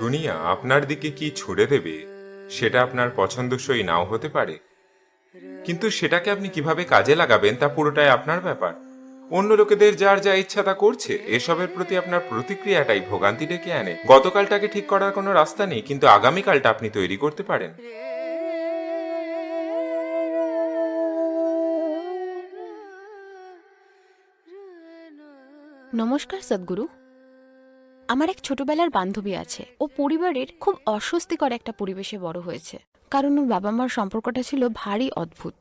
দুনিয়া আপনার দিকে কি ছুড়ে দেবে সেটা আপনার পছন্দসই নাও হতে পারে। কিন্তু সেটাকে আপনি কীভাবে কাজে লাগাবেন তা পুরোটাই আপনার ব্যাপার। অন্য লোকেদের যার যা ইচ্ছা তা করছে এসবের প্রতি আপনার প্রতিক্রিয়াটাই ভোগান্তি ডেকে আনে। গতকালটাকে ঠিক করার কোনো রাস্তা নেই কিন্তু আগামীকালটা আপনি তৈরি করতে পারেন। নমস্কার, সদ্গুরু। আমার এক ছোটবেলার বান্ধবী আছে। ও পরিবারের খুব অস্বস্তিকর একটা পরিবেশে বড় হয়েছে। কারণ ওর বাবা মার সম্পর্কটা ছিল ভারী অদ্ভুত।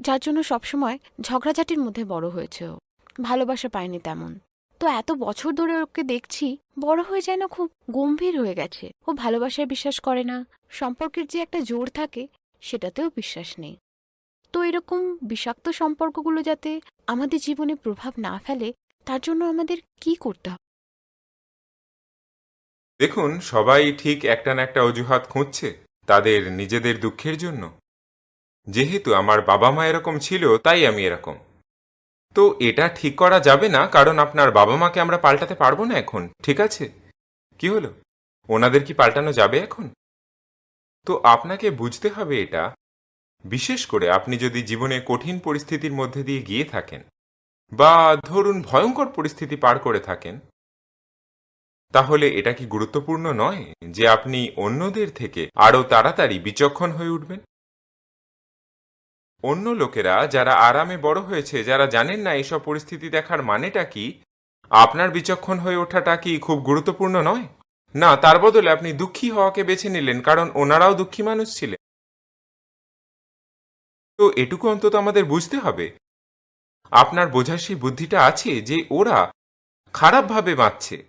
যার জন্য সবসময় ঝগড়াঝাটির মধ্যে বড় হয়েছে ও। ভালোবাসা পায়নি তেমন। তো এত বছর ধরে ওকে দেখছি, বড় হয়ে যেন খুব গম্ভীর হয়ে গেছে। ও ভালোবাসায় বিশ্বাস করে না, সম্পর্কের যে একটা জোর থাকে, সেটাতেও বিশ্বাস নেই। তো এরকম বিষাক্ত সম্পর্কগুলো যাতে আমাদের জীবনে প্রভাব না ফেলে তার জন্য আমাদের কি করতে হবে? দেখুন, সবাই ঠিক একটা না একটা অজুহাত খুঁজছে তাদের নিজেদের দুঃখের জন্য। যেহেতু আমার বাবা মা এরকম ছিল, তাই আমি এরকম। তো এটা ঠিক করা যাবে না, কারণ আপনার বাবা মাকে আমরা পাল্টাতে পারব না এখন, ঠিক আছে? কি হলো? ওনাদের কি পাল্টানো যাবে এখন? তো আপনাকে বুঝতে হবে এটা। বিশেষ করে আপনি যদি জীবনে কঠিন পরিস্থিতির মধ্যে দিয়ে গিয়ে থাকেন। বা ধরুন ভয়ঙ্কর পরিস্থিতি পার করে থাকেন, তাহলে এটা কি গুরুত্বপূর্ণ নয় যে আপনি অন্যদের থেকে আরও তাড়াতাড়ি বিচক্ষণ হয়ে উঠবেন? অন্য লোকেরা যারা আরামে বড় হয়েছে, যারা জানেন না এসব পরিস্থিতি দেখার মানেটা কি, আপনার বিচক্ষণ হয়ে ওঠাটা কি খুব গুরুত্বপূর্ণ নয়? না, তার বদলে আপনি দুঃখী হওয়াকে বেছে নিলেন, কারণ ওনারাও দুঃখী মানুষ ছিলেন। তো এটুকু অন্তত আমাদের বুঝতে হবে আপনার বোঝার সেই বুদ্ধিটা আছে যে ওরা খারাপভাবে বাঁচছে।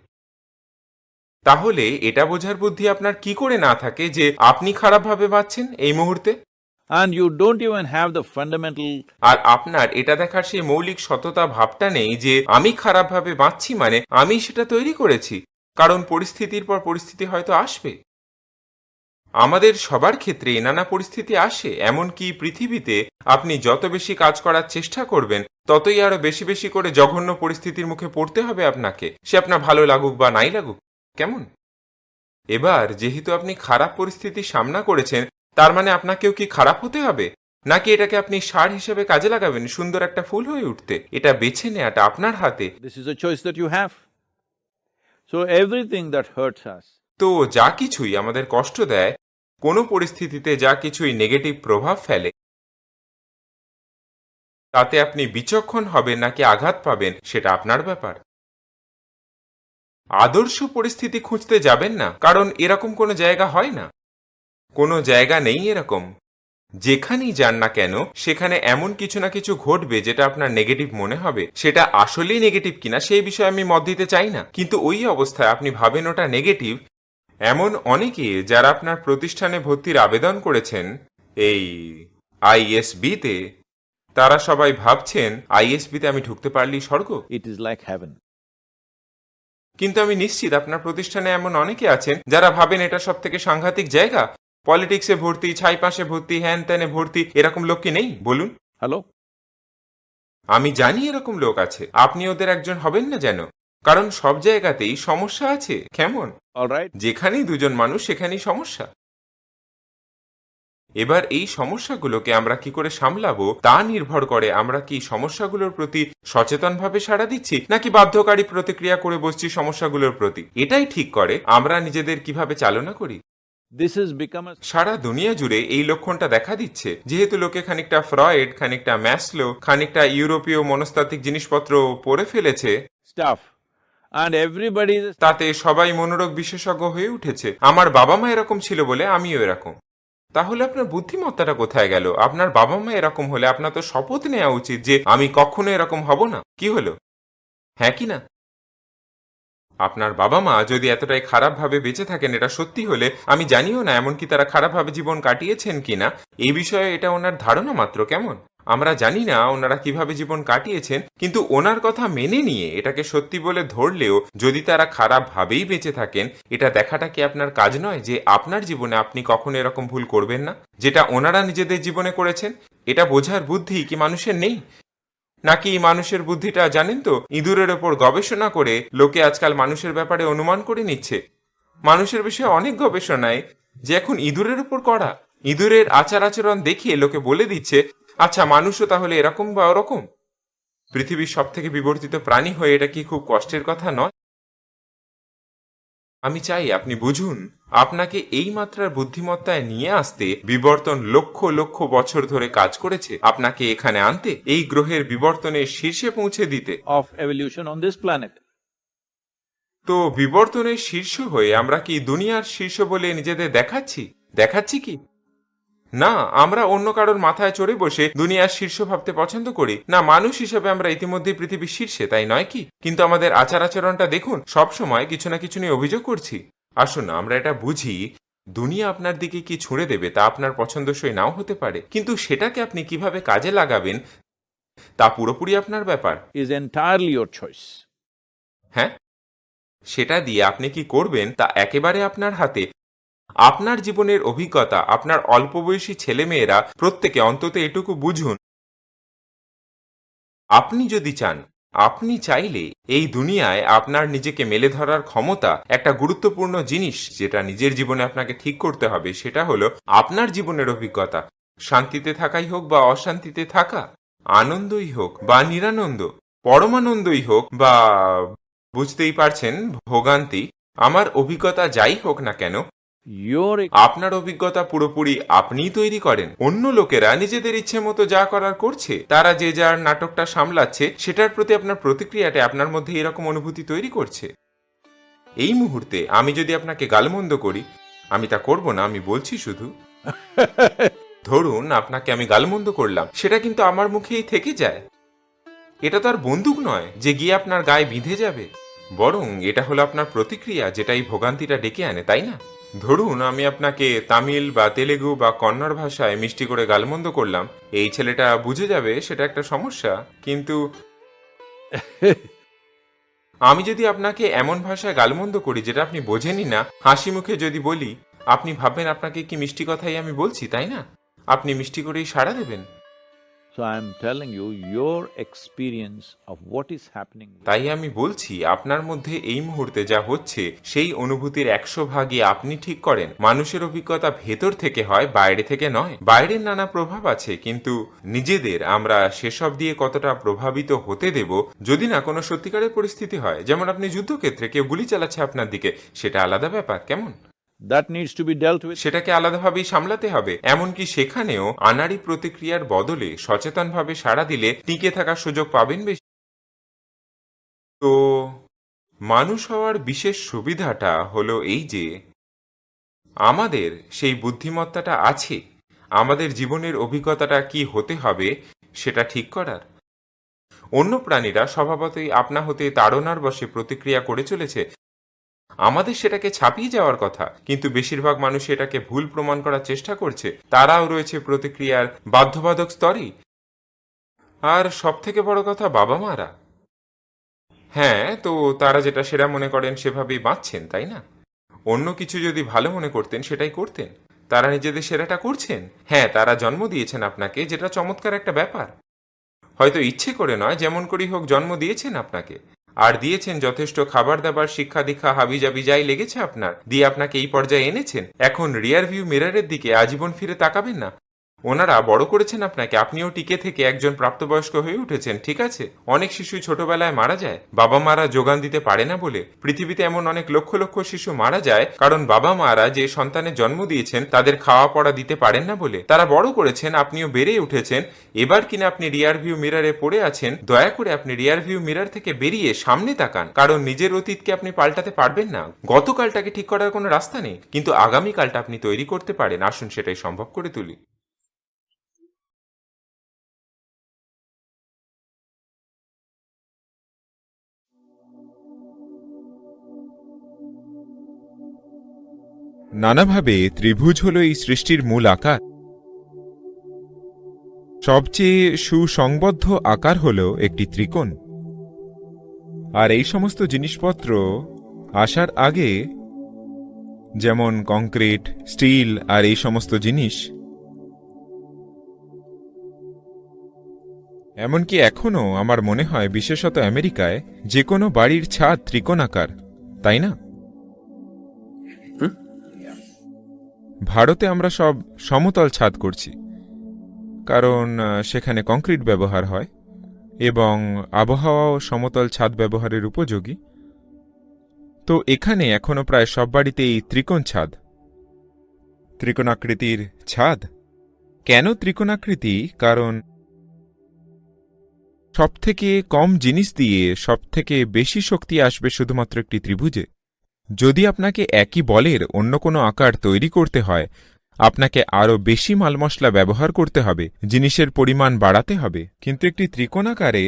তাহলে এটা বোঝার বুদ্ধি আপনার কি করে না থাকে যে আপনি খারাপভাবে বাঁচছেন এই মুহূর্তে? And you don't even have the fundamental আর আপনার এটা দেখার সেই মৌলিক সততা ভাবটা নেই যে আমি খারাপভাবে বাঁচছি মানে আমি সেটা তৈরি করেছি। কারণ পরিস্থিতির পর পরিস্থিতি হয়তো আসবে। আমাদের সবার ক্ষেত্রে নানা পরিস্থিতি আসে এমনকি পৃথিবীতে আপনি যত বেশি কাজ করার চেষ্টা করবেন ততই আরও বেশি বেশি করে জঘন্য পরিস্থিতির মুখে পড়তে হবে আপনাকে সে আপনার ভালো লাগুক বা নাই লাগুক। কেমন? এবার যেহেতু আপনি খারাপ পরিস্থিতির সামনা করেছেন তার মানে আপনাকেও কি খারাপ হতে হবে? নাকি এটাকে আপনি সার হিসেবে কাজে লাগাবেন সুন্দর একটা ফুল হয়ে উঠতে? এটা বেছে নেওয়াটা আপনার হাতে। So everything that hurts us তো যা কিছুই আমাদের কষ্ট দেয় কোনো পরিস্থিতিতে যা কিছুই নেগেটিভ প্রভাব ফেলে। তাতে আপনি বিচক্ষণ হবেন নাকি আঘাত পাবেন, সেটা আপনার ব্যাপার। আদর্শ পরিস্থিতি খুঁজতে যাবেন না, কারণ এরকম কোনো জায়গা হয় না। কোনো জায়গা নেই এরকম। যেখানেই যান না কেন, সেখানে এমন কিছু না কিছু ঘটবে যেটা আপনার নেগেটিভ মনে হবে। সেটা আসলেই নেগেটিভ কিনা, সেই বিষয়ে আমি মত দিতে চাই না। কিন্তু ওই অবস্থায় আপনি ভাবেন ওটা নেগেটিভ এমন অনেকে যারা আপনার প্রতিষ্ঠানে ভর্তির আবেদন করেছেন এই আইএসবিতে তারা সবাই ভাবছেন আইএসবিতে আমি ঢুকতে পারলেই স্বর্গ। It is like heaven. কিন্তু আমি নিশ্চিত আপনার প্রতিষ্ঠানে এমন অনেকে আছেন যারা ভাবেন এটা সব থেকে সাংঘাতিক জায়গা। পলিটিক্সে ভর্তি ছাই পাশে ভর্তি হ্যান ত্যানে ভর্তি এরকম লোক কি নেই বলুন। হ্যালো আমি জানি এরকম লোক আছে। আপনি ওদের একজন হবেন না যেন? কারণ সব জায়গাতেই সমস্যা আছে কেমন? যেখানেই দুজন মানুষ সেখানেই সমস্যা। এবার এই সমস্যাগুলোকে আমরা কি করে সামলাবো? তা নির্ভর করে আমরা কি সমস্যাগুলোর প্রতি সচেতনভাবে সাড়া দিচ্ছি নাকি বাধ্যকারী প্রতিক্রিয়া করে বসছি সমস্যাগুলোর প্রতি? এটাই ঠিক করে আমরা নিজেদের কীভাবে চালনা করি। সারা দুনিয়া জুড়ে এই লক্ষণটা দেখা দিচ্ছে। যেহেতু লোকে খানিকটা ফ্রয়েড খানিকটা ম্যাসলো খানিকটা ইউরোপীয় মনস্তাত্ত্বিক জিনিসপত্র পড়ে ফেলেছে। Stuff. And everybody তাতে সবাই মনোরোগ বিশেষজ্ঞ হয়ে উঠেছে। আমার বাবা মা এরকম ছিল বলে আমিও এরকম। তাহলে আপনার বুদ্ধিমত্তাটা কোথায় গেল? আপনার বাবা মা এরকম হলে আপনার তো শপথ নেওয়া উচিত যে আমি কখনো এরকম হব না। কি হলো? হ্যাঁ কি না? আপনার বাবা মা যদি এতটাই খারাপভাবে বেঁচে থাকেন, এটা সত্যি হলে আমি জানিও না এমনকি তারা খারাপভাবে জীবন কাটিয়েছেন কিনা। এই বিষয়ে এটা ওনার ধারণা মাত্র, কেমন? আমরা জানি না ওনারা কীভাবে জীবন কাটিয়েছেন, কিন্তু ওনার কথা মেনে নিয়ে এটাকে সত্যি বলে ধরলেও যদি তারা খারাপভাবেই বেঁচে থাকেন, এটা দেখাটা কি আপনার কাজ নয় যে আপনার জীবনে আপনি কখনো এরকম ভুল করবেন না? যেটা ওনারা নিজেদের জীবনে করেছেন, এটা বোঝার বুদ্ধি কি মানুষের নেই? নাকি মানুষের বুদ্ধিটা জানেন তো, ইঁদুরের ওপর গবেষণা করে লোকে আজকাল মানুষের ব্যাপারে অনুমান করে নিচ্ছে? মানুষের বিষয়ে অনেক গবেষণায় যে এখন ইঁদুরের উপর করা ইঁদুরের আচার আচরণ দেখিয়ে লোকে বলে দিচ্ছে আচ্ছা মানুষও তাহলে এরকম বা ওরকম? পৃথিবীর সব থেকে বিবর্তিত প্রাণী হয়ে এটা কি খুব কষ্টের কথা নয়? আমি চাই আপনি বুঝুন আপনাকে এই মাত্রার বুদ্ধিমত্তায় নিয়ে আসতে বিবর্তন লক্ষ লক্ষ বছর ধরে কাজ করেছে। আপনাকে এখানে আনতে এই গ্রহের বিবর্তনের শীর্ষে পৌঁছে দিতে। Of evolution on this planet. তো বিবর্তনের শীর্ষ হয়ে আমরা কি দুনিয়ার শীর্ষ বলে নিজেদের দেখাচ্ছি? দেখাচ্ছি কি? না আমরা অন্য কারোর মাথায় চড়ে বসে দুনিয়ার শীর্ষ ভাবতে পছন্দ করি। না মানুষ হিসেবে আমরা ইতিমধ্যে পৃথিবীর শীর্ষে তাই নয় কি? কিন্তু আমাদের আচার আচরণটা দেখুন সব সময় কিছু না কিছু নিয়ে অভিযোগ করছি। আসুন আমরা এটা বুঝি দুনিয়া আপনার দিকে কি ছুঁড়ে দেবে তা আপনার পছন্দসই নাও হতে পারে। কিন্তু সেটাকে আপনি কীভাবে কাজে লাগাবেন তা পুরোপুরি আপনার ব্যাপার। Is entirely your choice. হ্যাঁ? সেটা দিয়ে আপনি কি করবেন তা একেবারে আপনার হাতে। আপনার জীবনের অভিজ্ঞতা, আপনার অল্প বয়সী ছেলেমেয়েরা প্রত্যেকে অন্তত এটুকু বুঝুন। আপনি যদি চান, আপনি চাইলে এই দুনিয়ায় আপনার নিজেকে মেলে ধরার ক্ষমতা একটা গুরুত্বপূর্ণ জিনিস যেটা নিজের জীবনে আপনাকে ঠিক করতে হবে, সেটা হলো আপনার জীবনের অভিজ্ঞতা। শান্তিতে থাকাই হোক বা অশান্তিতে থাকা, আনন্দই হোক বা নিরানন্দ, পরমানন্দই হোক বা বুঝতেই পারছেন ভোগান্তি, আমার অভিজ্ঞতা যাই হোক না কেন আপনার অভিজ্ঞতা পুরোপুরি আপনিই তৈরি করেন। অন্য লোকেরা নিজেদের ইচ্ছে মতো যা করার করছে তারা যে যার নাটকটা সামলাচ্ছে সেটার প্রতি আপনার প্রতিক্রিয়াটা আপনার মধ্যে এরকম অনুভূতি তৈরি করছে। এই মুহূর্তে আমি যদি আপনাকে গালমন্দ করি আমি তা করব না আমি বলছি শুধু। ধরুন আপনাকে আমি গালমন্দ করলাম সেটা কিন্তু আমার মুখেই থেকে যায়। এটা তো আর বন্দুক নয় যে গিয়ে আপনার গায়ে বিঁধে যাবে। বরং এটা হলো আপনার প্রতিক্রিয়া যেটা এই ভোগান্তিটা ডেকে আনে তাই না? ধরুন, আমি আপনাকে তামিল বা তেলেগু বা কন্নড় ভাষায় মিষ্টি করে গালমন্দ করলাম, এই ছেলেটা বুঝে যাবে সেটা একটা সমস্যা, কিন্তু আমি যদি আপনাকে এমন ভাষায় গালমন্দ করি যেটা আপনি বোঝেনই না, হাসি মুখে যদি বলি, আপনি ভাববেন আপনাকে কি মিষ্টি কথাই আমি বলছি, তাই না? আপনি মিষ্টি করেই সাড়া দেবেন। So I'm telling you, your experience of what is happening. তাই আমি বলছি আপনার মধ্যে এই মুহূর্তে যা হচ্ছে সেই অনুভূতির একশো ভাগই আপনি ঠিক করেন মানুষের অভিজ্ঞতা ভেতর থেকে হয় বাইরে থেকে নয় বাইরের নানা প্রভাব আছে কিন্তু নিজেদের আমরা সেসব দিয়ে কতটা প্রভাবিত হতে দেব যদি না কোনো সত্যিকারের পরিস্থিতি হয় যেমন আপনি যুদ্ধক্ষেত্রে কেউ গুলি চালাচ্ছে আপনার দিকে সেটা আলাদা ব্যাপার কেমন সেটাকে আলাদাভাবেই সামলাতে হবে। এমনকি সেখানেও আনাড়ি প্রতিক্রিয়ার বদলে সচেতনভাবে সাড়া দিলে টিকে থাকার সুযোগ পাবেন বেশি। তো মানুষ হওয়ার বিশেষ সুবিধাটা হলো এই যে, আমাদের সেই বুদ্ধিমত্তাটা আছে। আমাদের জীবনের অভিজ্ঞতাটা কি হতে হবে সেটা ঠিক করার। অন্য প্রাণীরা স্বভাবতই আপনা হতে তাড়নার বসে প্রতিক্রিয়া করে চলেছে। আমাদের সেটাকে ছাপিয়ে যাওয়ার কথা, কিন্তু বেশিরভাগ মানুষ এটাকে ভুল প্রমাণ করার চেষ্টা করছে। তারাও রয়েছে প্রতিক্রিয়ার বাধ্যবাধক স্তরেই। আর সব থেকে বড় কথা বাবা মারা হ্যাঁ তো তারা যেটা সেরা মনে করেন সেভাবেই বাঁচছেন, তাই না? অন্য কিছু যদি ভালো মনে করতেন, সেটাই করতেন। তারা নিজেদের সেরাটা করছেন। হ্যাঁ তারা জন্ম দিয়েছেন আপনাকে, যেটা চমৎকার একটা ব্যাপার। হয়তো ইচ্ছে করে নয়, যেমন করেই হোক জন্ম দিয়েছেন আপনাকে। আর দিয়েছেন যথেষ্ট খাবার দাবার, শিক্ষা দীক্ষা হাবিজাবি যাই লেগেছে আপনার? দিয়ে আপনাকে এই পর্যায়ে এনেছেন? এখন রিয়ার ভিউ মিররের দিকে আজীবন ফিরে তাকাবেন না? ওনারা বড় করেছেন আপনাকে। আপনিও টিকে থেকে একজন প্রাপ্তবয়স্ক হয়ে উঠেছেন, ঠিক আছে? অনেক শিশু ছোটবেলায় মারা যায়। বাবা মারা যোগান দিতে পারে না বলে। পৃথিবীতে এমন অনেক লক্ষ লক্ষ শিশু মারা যায়, কারণ বাবা মারা যে সন্তানের জন্ম দিয়েছেন, তাদের খাওয়া পড়া দিতে পারেন না বলে। তারা বড় করেছেন, আপনিও বেড়ে উঠেছেন। এবার কিনা আপনি রিয়ার ভিউ মিররে পড়ে আছেন, দয়া করে আপনি রিয়ার ভিউ মিরর থেকে বেরিয়ে সামনে তাকান। কারণ নিজের অতীতকে আপনি পাল্টাতে পারবেন না। গতকালটাকে ঠিক করার কোনো রাস্তা নেই। কিন্তু আগামীকালটা আপনি তৈরি করতে পারেন। আসুন সেটাই সম্ভব করে তুলি। নানাভাবে ত্রিভুজ হল এই সৃষ্টির মূল আকার। সবচেয়ে সুসংবদ্ধ আকার হল একটি ত্রিকোণ। আর এই সমস্ত জিনিসপত্র আসার আগে, যেমন কংক্রিট, স্টিল আর এই সমস্ত জিনিস, এমনকি এখনও আমার মনে হয় বিশেষত আমেরিকায় যে কোনো বাড়ির ছাদ ত্রিকোণাকার, তাই না? ভারতে আমরা সব সমতল ছাদ করছি, কারণ সেখানে কংক্রিট ব্যবহার হয় এবং আবহাওয়াও সমতল ছাদ ব্যবহারের উপযোগী। তো এখানে এখনও প্রায় সব বাড়িতেই ত্রিকোণ ছাদ। ত্রিকোণাকৃতির ছাদ? কেন ত্রিকোণাকৃতি? কারণ সবথেকে কম জিনিস দিয়ে সবথেকে বেশি শক্তি আসবে শুধুমাত্র একটি ত্রিভুজে। যদি আপনাকে একই বলের অন্য কোনো আকার তৈরি করতে হয়, আপনাকে আরও বেশি মাল মশলা ব্যবহার করতে হবে, জিনিসের পরিমাণ বাড়াতে হবে। কিন্তু একটি ত্রিকোণাকারে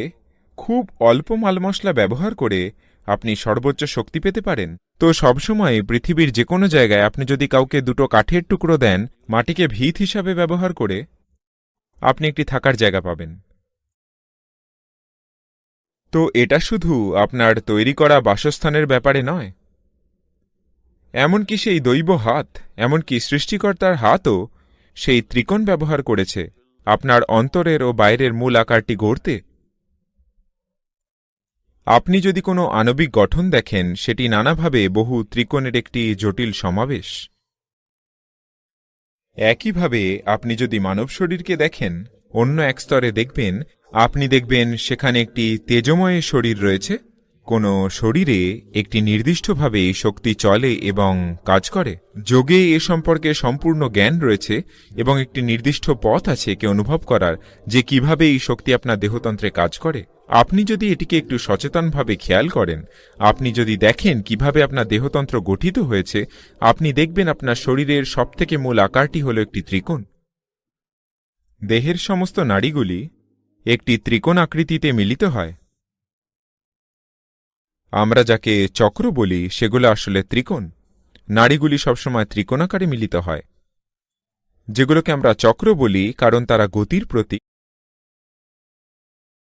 খুব অল্প মাল মশলা ব্যবহার করে আপনি সর্বোচ্চ শক্তি পেতে পারেন। তো সবসময় পৃথিবীর যে কোনো জায়গায় আপনি যদি কাউকে দুটো কাঠের টুকরো দেন, মাটিকে ভিত হিসাবে ব্যবহার করে আপনি একটি থাকার জায়গা পাবেন। তো এটা শুধু আপনার তৈরি করা বাসস্থানের ব্যাপারে নয় এমনকি সেই দৈব হাত, এমনকি সৃষ্টিকর্তার হাতও সেই ত্রিকোণ ব্যবহার করেছে। আপনার অন্তরের ও বাইরের মূল আকারটি গড়তে। আপনি যদি কোনো আণবিক গঠন দেখেন, সেটি নানাভাবে বহু ত্রিকোণের একটি জটিল সমাবেশ। একইভাবে আপনি যদি মানব শরীরকে দেখেন, অন্য এক স্তরে দেখবেন, আপনি দেখবেন সেখানে একটি তেজময় শরীর রয়েছে। কোনো শরীরে একটি নির্দিষ্টভাবে এই শক্তি চলে এবং কাজ করে। যোগে এ সম্পর্কে সম্পূর্ণ জ্ঞান রয়েছে এবং একটি নির্দিষ্ট পথ আছে একে অনুভব করার, যে কীভাবে এই শক্তি আপনার দেহতন্ত্রে কাজ করে। আপনি যদি এটিকে একটু সচেতনভাবে খেয়াল করেন, আপনি যদি দেখেন কীভাবে আপনার দেহতন্ত্র গঠিত হয়েছে, আপনি দেখবেন আপনার শরীরের সবথেকে মূল আকারটি হল একটি ত্রিকোণ। দেহের সমস্ত নাড়িগুলি একটি ত্রিকোণ আকৃতিতে মিলিত হয়। আমরা যাকে চক্র বলি, সেগুলো আসলে ত্রিকোণ। নাড়িগুলি সবসময় ত্রিকোণাকারে মিলিত হয়। যেগুলোকে আমরা চক্র বলি, কারণ তারা গতির প্রতীক।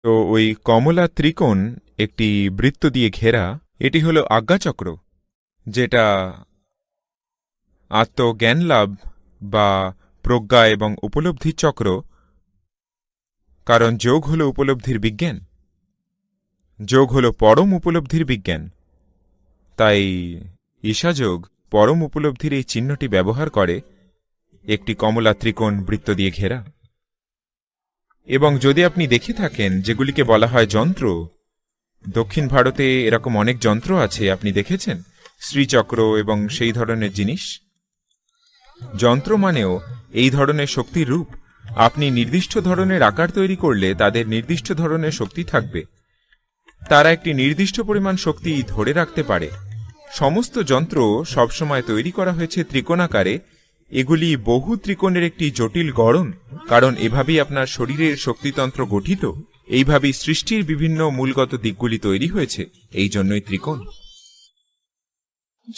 তো ওই কমলা ত্রিকোণ একটি বৃত্ত দিয়ে ঘেরা, এটি হল আজ্ঞাচক্র, যেটা আত্মজ্ঞান লাভ বা প্রজ্ঞা এবং উপলব্ধির চক্র, কারণ যোগ হল উপলব্ধির বিজ্ঞান। যোগ হল পরম উপলব্ধির বিজ্ঞান। তাই ঈশাযোগ পরম উপলব্ধির এই চিহ্নটি ব্যবহার করে একটি কমলা ত্রিকোণ বৃত্ত দিয়ে ঘেরা। এবং যদি আপনি দেখে থাকেন যেগুলিকে বলা হয় যন্ত্র, দক্ষিণ ভারতে এরকম অনেক যন্ত্র আছে, আপনি দেখেছেন? শ্রীচক্র এবং সেই ধরনের জিনিস। যন্ত্র মানেও এই ধরনের শক্তির রূপ। আপনি নির্দিষ্ট ধরনের আকার তৈরি করলে তাদের নির্দিষ্ট ধরনের শক্তি থাকবে। তারা একটি নির্দিষ্ট পরিমাণ শক্তি ধরে রাখতে পারে। সমস্ত যন্ত্র সবসময় তৈরি করা হয়েছে ত্রিকোণাকারে। এগুলি বহু ত্রিকোণের একটি জটিল গড়ন, কারণ এভাবেই আপনার শরীরের শক্তিতন্ত্র গঠিত। এইভাবেই সৃষ্টির বিভিন্ন মূলগত দিকগুলি তৈরি হয়েছে। এই জন্যই ত্রিকোণ।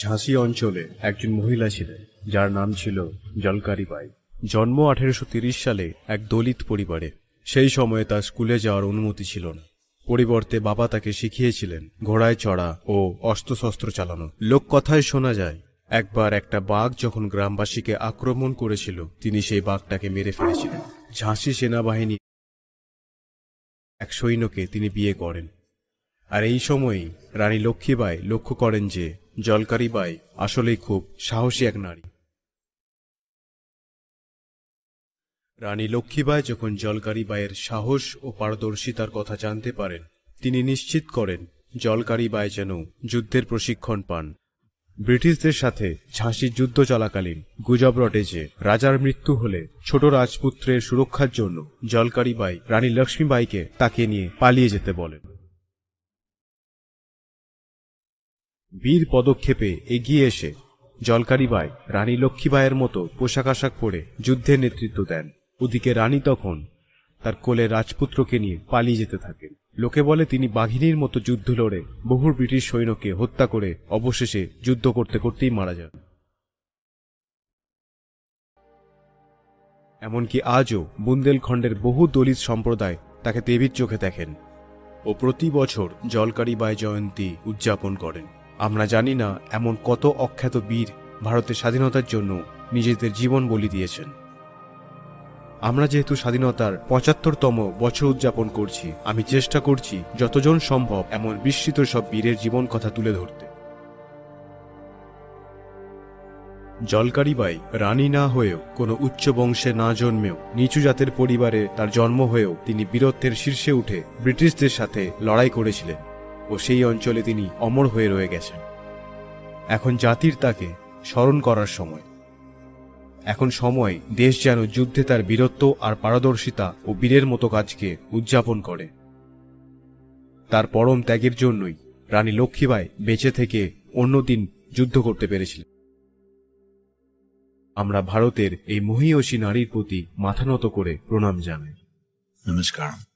ঝাঁসি অঞ্চলে একজন মহিলা ছিলেন, যার নাম ছিল জলকারি বাই। জন্ম আঠেরোশো সালে এক দলিত পরিবারে। সেই সময়ে তার স্কুলে যাওয়ার অনুমতি ছিল না। পরিবর্তে বাবা তাকে শিখিয়েছিলেন ঘোড়ায় চড়া ও অস্ত্রশস্ত্র চালানো। লোককথায় শোনা যায়, একবার একটা বাঘ যখন গ্রামবাসীকে আক্রমণ করেছিল, তিনি সেই বাঘটাকে মেরে ফেলেছিলেন। ঝাঁসি সেনাবাহিনী এক সৈন্যকে তিনি বিয়ে করেন। আর এই সময়েই রানী লক্ষ্মীবাই লক্ষ্য করেন যে জলকারি বাই আসলেই খুব সাহসী এক নারী। রানী লক্ষ্মীবাই যখন জলকারি বাইয়ের সাহস ও পারদর্শিতার কথা জানতে পারেন, তিনি নিশ্চিত করেন জলকারি বাই যেন যুদ্ধের প্রশিক্ষণ পান। ব্রিটিশদের সাথে ঝাঁসির যুদ্ধ চলাকালীন গুজব রটে যে রাজার মৃত্যু হলে ছোট রাজপুত্রের সুরক্ষার জন্য জলকারি বাই রানী লক্ষ্মীবাইকে তাকে নিয়ে পালিয়ে যেতে বলেন। বীর পদক্ষেপে এগিয়ে এসে জলকারি বাই রানী লক্ষ্মীবাইয়ের মতো পোশাক আশাক পরে যুদ্ধের নেতৃত্ব দেন। ওদিকে রানী তখন তার কোলে রাজপুত্রকে নিয়ে পালিয়ে যেতে থাকেন। লোকে বলে তিনি বাঘিনীর মতো যুদ্ধ লড়ে বহু ব্রিটিশ সৈন্যকে হত্যা করে অবশেষে যুদ্ধ করতে করতেই মারা যান। এমনকি আজও বুন্দেলখণ্ডের বহু দলিত সম্প্রদায় তাকে দেবীর চোখে দেখেন ও প্রতি বছর জলকারি বাই জয়ন্তী উদযাপন করেন। আমরা জানি না এমন কত অখ্যাত বীর ভারতের স্বাধীনতার জন্য নিজেদের জীবন বলি দিয়েছেন। আমরা যেহেতু স্বাধীনতার পঁচাত্তরতম বছর উদযাপন করছি, আমি চেষ্টা করছি যতজন সম্ভব এমন বিস্মৃত সব বীরের জীবন কথা তুলে ধরতে। জলকারিবাই রানী না হয়েও, কোনো উচ্চ বংশে না জন্মেও, নিচু জাতের পরিবারে তার জন্ম হয়েও তিনি বীরত্বের শীর্ষে উঠে ব্রিটিশদের সাথে লড়াই করেছিলেন ও সেই অঞ্চলে তিনি অমর হয়ে রয়ে গেছেন। এখন জাতির তাকে স্মরণ করার সময়। এখন সময় দেশ যেন যুদ্ধে তার বীরত্ব আর পারদর্শিতা ও বীরের মতো কাজকে উদযাপন করে। তার পরম ত্যাগের জন্যই রানী লক্ষ্মীবাই বেঁচে থেকে অন্যদিন যুদ্ধ করতে পেরেছিলেন। আমরা ভারতের এই মহীয়সী নারীর প্রতি মাথা নত করে প্রণাম জানাই। Namaskaram.